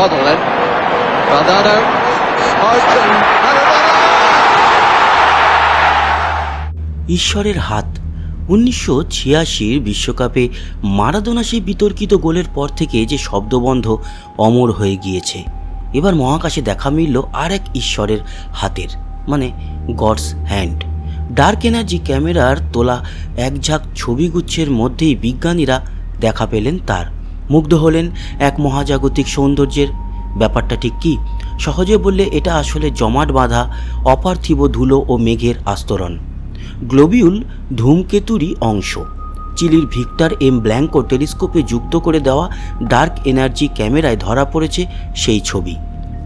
Hoddle then. And ঈশ্বরের হাত। উনিশশো ছিয়াশির বিশ্বকাপে মারাদোনা সেই বিতর্কিত গোলের পর থেকে যে শব্দবন্ধ অমর হয়ে গিয়েছে। এবার মহাকাশে দেখা মিলল আর এক ঈশ্বরের হাতের মানে গডস হ্যান্ড। ডার্ক এনার্জি ক্যামেরার তোলা এক ঝাঁক ছবিগুচ্ছের মধ্যেই বিজ্ঞানীরা দেখা পেলেন তার। মুগ্ধ হলেন এক মহাজাগতিক সৌন্দর্যের। ব্যাপারটা ঠিক কি? সহজে বললে এটা আসলে জমাট বাঁধা, অপার্থিব ধুলো ও মেঘের আস্তরণ। গ্লোবিউল ধূমকেতুরই অংশ। চিলির ভিক্টর এম ব্ল্যাঙ্কো টেলিস্কোপে যুক্ত করে দেওয়া ডার্ক এনার্জি ক্যামেরায় ধরা পড়েছে সেই ছবি।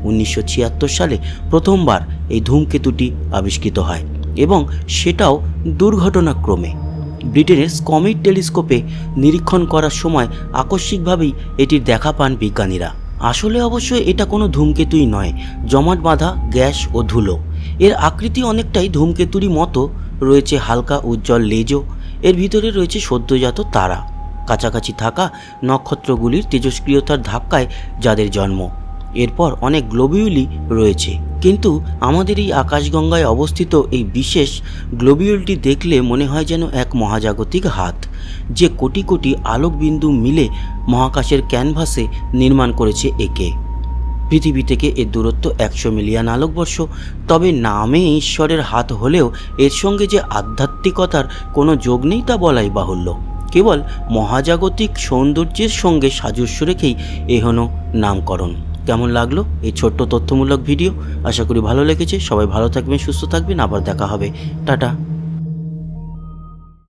উনিশশো ছিয়াত্তর সালে প্রথমবার এই ধূমকেতুটি আবিষ্কৃত হয় এবং সেটাও দুর্ঘটনাক্রমে। ব্রিটেনের স্কমিট টেলিস্কোপে নিরীক্ষণ করার সময় আকস্মিকভাবেই এটির দেখা পান বিজ্ঞানীরা। আসলে অবশ্য এটা কোনো ধূমকেতুই নয়, জমাট বাঁধা, গ্যাস ও ধুলো। এর আকৃতি অনেকটাই ধূমকেতুরই মতো, রয়েছে হালকা উজ্জ্বল লেজও এর ভিতরে রয়েছে সদ্যজাত তারা। কাছাকাছি থাকা নক্ষত্রগুলির তেজস্ক্রিয়তার ধাক্কায় যাদের জন্ম। এরপর অনেক গ্লোবিউলি রয়েছে। কিন্তু আমাদের এই আকাশগঙ্গায় অবস্থিত এই বিশেষ গ্লোবিউলটি দেখলে মনে হয় যেন এক মহাজাগতিক হাত, যে কোটি কোটি আলোকবিন্দু মিলে মহাকাশের ক্যানভাসে নির্মাণ করেছে একে। পৃথিবী থেকে এর দূরত্ব একশো মিলিয়ন আলোকবর্ষ, তবে নামে ঈশ্বরের হাত হলেও এর সঙ্গে যে আধ্যাত্মিকতার কোনো যোগ নেই তা বলাই বাহুল্য। কেবল মহাজাগতিক সৌন্দর্যের সঙ্গে সাজস্য রেখেই এ হলো নামকরণ। কেমন লাগল এই ছোট্ট তথ্যমূলক ভিডিও? আশা করি ভালো লেগেছে। সবাই ভালো থাকবেন, সুস্থ থাকবেন। আবার দেখা হবে। টাটা।